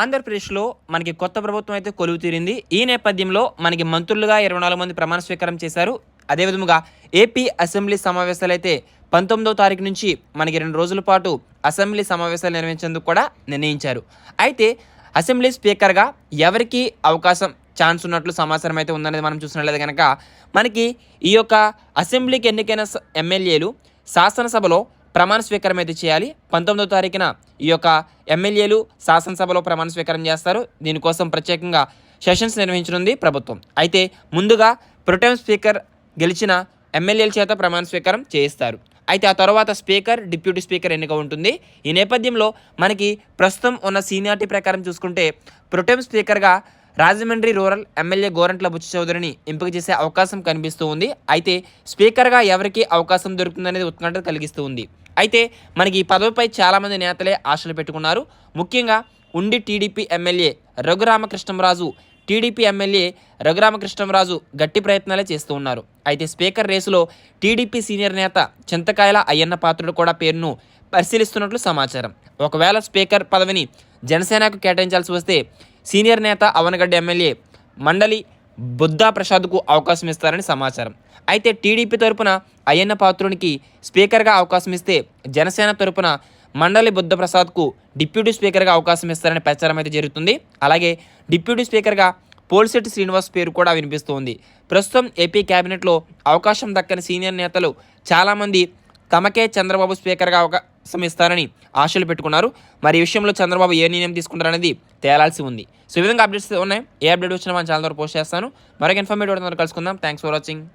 ఆంధ్రప్రదేశ్లో మనకి కొత్త ప్రభుత్వం అయితే కొలువు తీరింది. ఈ నేపథ్యంలో మనకి మంత్రులుగా ఇరవై నాలుగు మంది ప్రమాణ స్వీకారం చేశారు. అదేవిధముగా ఏపీ అసెంబ్లీ సమావేశాలు అయితే పంతొమ్మిదో తారీఖు నుంచి మనకి రెండు రోజుల పాటు అసెంబ్లీ సమావేశాలు నిర్వహించేందుకు కూడా నిర్ణయించారు. అయితే అసెంబ్లీ స్పీకర్గా ఎవరికి అవకాశం ఛాన్స్ ఉన్నట్లు సమాచారం అయితే ఉందనేది మనం చూసినట్లయితే కనుక మనకి ఈ యొక్క అసెంబ్లీకి ఎన్నికైన ఎమ్మెల్యేలు శాసనసభలో ప్రమాణ స్వీకారం అయితే చేయాలి. పంతొమ్మిదో తారీఖున ఈ యొక్క ఎమ్మెల్యేలు శాసనసభలో ప్రమాణ స్వీకారం చేస్తారు. దీనికోసం ప్రత్యేకంగా సెషన్స్ నిర్వహించనుంది ప్రభుత్వం. అయితే ముందుగా ప్రొటెం స్పీకర్ గెలిచిన ఎమ్మెల్యేల చేత ప్రమాణ స్వీకారం చేయిస్తారు. అయితే ఆ తర్వాత స్పీకర్ డిప్యూటీ స్పీకర్ ఎన్నిక ఉంటుంది. ఈ నేపథ్యంలో మనకి ప్రస్తుతం ఉన్న సీనియారిటీ ప్రకారం చూసుకుంటే ప్రొటెం స్పీకర్గా రాజమండ్రి రూరల్ ఎమ్మెల్యే గోరంట్ల బుచ్చి చౌదరిని ఎంపిక చేసే అవకాశం కనిపిస్తూ ఉంది. అయితే స్పీకర్గా ఎవరికి అవకాశం దొరుకుతుందనేది ఉత్కంఠ కలిగిస్తూ ఉంది. అయితే మనకి ఈ పదవిపై చాలామంది నేతలే ఆశలు పెట్టుకున్నారు. ముఖ్యంగా ఉండి TDP MLA Raghurama Krishnam Raju TDP MLA Raghurama Krishnam Raju గట్టి ప్రయత్నాలే చేస్తూ ఉన్నారు. అయితే స్పీకర్ రేసులో టీడీపీ సీనియర్ నేత చింతకాయల అయ్యన్న పాత్రుడు కూడా పేరును పరిశీలిస్తున్నట్లు సమాచారం. ఒకవేళ స్పీకర్ పదవిని జనసేనకు కేటాయించాల్సి వస్తే సీనియర్ నేత అవనగడ్డ ఎమ్మెల్యే మండలి బుద్ధా ప్రసాద్కు అవకాశం ఇస్తారని సమాచారం. అయితే టీడీపీ తరపున అయ్యన్న పాత్రునికి స్పీకర్గా అవకాశం ఇస్తే జనసేన తరపున మండలి బుద్ధ ప్రసాద్కు డిప్యూటీ స్పీకర్గా అవకాశం ఇస్తారని ప్రచారం అయితే జరుగుతుంది. అలాగే డిప్యూటీ స్పీకర్గా పోల్శెట్టి శ్రీనివాస్ పేరు కూడా వినిపిస్తోంది. ప్రస్తుతం ఏపీ కేబినెట్లో అవకాశం దక్కని సీనియర్ నేతలు చాలామంది తమకే చంద్రబాబు స్పీకర్గా అవకాశం ఇస్తారని ఆశలు పెట్టుకున్నారు. మరి ఈ విషయంలో చంద్రబాబు ఏ నిర్ణయం తీసుకుంటారనేది తేలాల్సి ఉంది. సో ఈ విధంగా అప్డేట్స్ ఉన్నాయి. ఏ అప్డేట్ వచ్చినా మన ఛానల్ ద్వారా పోస్ట్ చేస్తాను. మరొక ఇన్ఫర్మేటివ్ కలుసుకుందాం. Thanks for watching